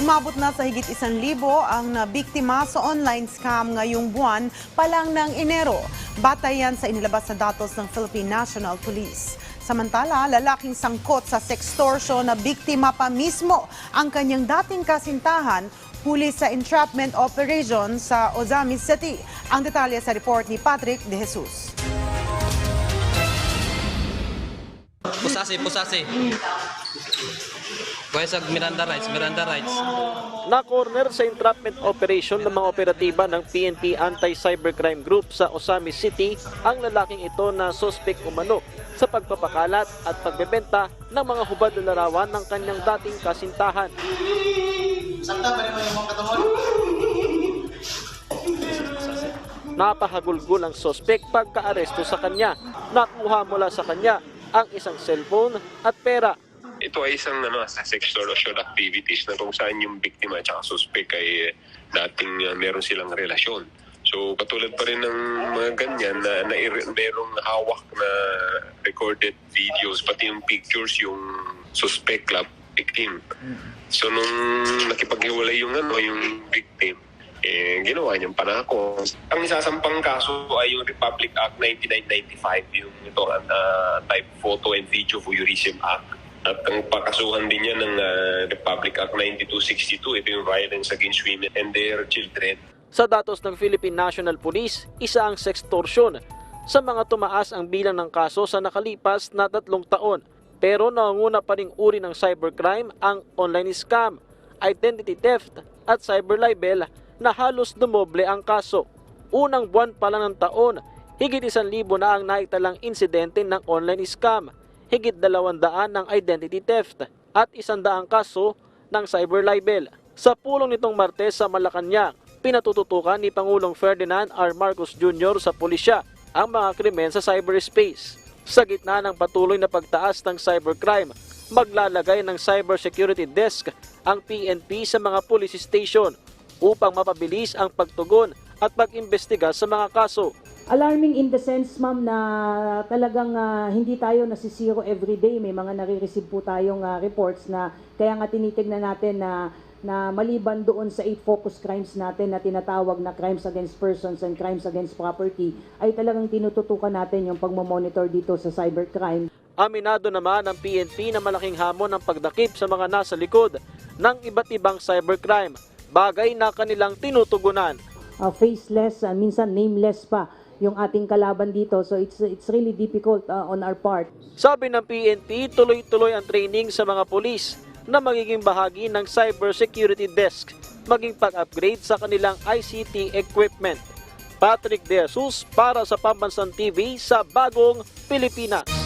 Umabot na sa higit isang libo ang nabiktima sa online scam ngayong buwan pa lang ng Enero. Batayan sa inilabas na datos ng Philippine National Police. Samantala, lalaking sangkot sa sextortion na biktima pa mismo ang kanyang dating kasintahan huli sa entrapment operation sa Ozamis City. Ang detalye sa report ni Patrick De Jesus. Pusasi, pusasi. Sa Miranda Rights, Miranda Rights. Na-corner sa entrapment operation ng mga operatiba ng PNP Anti-Cybercrime Group sa Osamis City ang lalaking ito na suspect umano sa pagpapakalat at pagbebenta ng mga hubad na larawan ng kanyang dating kasintahan. Napahagulgol ang suspect pagka-aresto sa kanya. Nakuha mula sa kanya ang isang cellphone at pera. Ito ay isang ano, sa sextortion activities na kung saan yung biktima at saka suspect ay eh, dating uh, meron silang relasyon. So katulad pa rin ng mga ganyan na, na merong hawak na recorded videos pati yung pictures yung suspect club victim. So nung nakipaghiwalay yung ano yung victim eh, ginawa niyang panako. Ang isasampang kaso ay yung Republic Act 1995, yung ito, uh, Type Photo and Video Voyeurism Act. At ang pakasuhan din niya ng uh, Republic Act 9262, ito yung Violence Against Women and Their Children. Sa datos ng Philippine National Police, isa ang sextortion. Sa mga tumaas ang bilang ng kaso sa nakalipas na tatlong taon. Pero nangunguna pa ring uri ng cybercrime ang online scam, identity theft at cyber libel na halos dumoble ang kaso. Unang buwan pa lang ng taon, higit isang libo na ang naitalang insidente ng online scam, higit dalawang daan ng identity theft at isang daang kaso ng cyber libel. Sa pulong nitong Martes sa Malacanang, pinatututukan ni Pangulong Ferdinand R. Marcos Jr. sa pulisya ang mga krimen sa cyberspace. Sa gitna ng patuloy na pagtaas ng cybercrime, maglalagay ng cybersecurity desk ang PNP sa mga police station upang mapabilis ang pagtugon at pag-imbestiga sa mga kaso. Alarming in the sense, ma'am, na talagang ah, hindi tayo nasisiro everyday. May mga nare-receive po tayong ah, reports na kaya nga tinitignan natin na na maliban doon sa eight focus crimes natin na tinatawag na crimes against persons and crimes against property, ay talagang tinututukan natin yung pagmamonitor dito sa cybercrime. Aminado naman ang PNP na malaking hamon ang pagdakip sa mga nasa likod ng iba't ibang cybercrime, bagay na kanilang tinutugunan. Ah, faceless, and minsan nameless pa yung ating kalaban dito. So it's it's really difficult ah, on our part. Sabi ng PNP, tuloy-tuloy ang training sa mga pulis na magiging bahagi ng cybersecurity desk, maging pag-upgrade sa kanilang ICT equipment. Patrick De Jesus para sa Pambansang TV sa Bagong Pilipinas.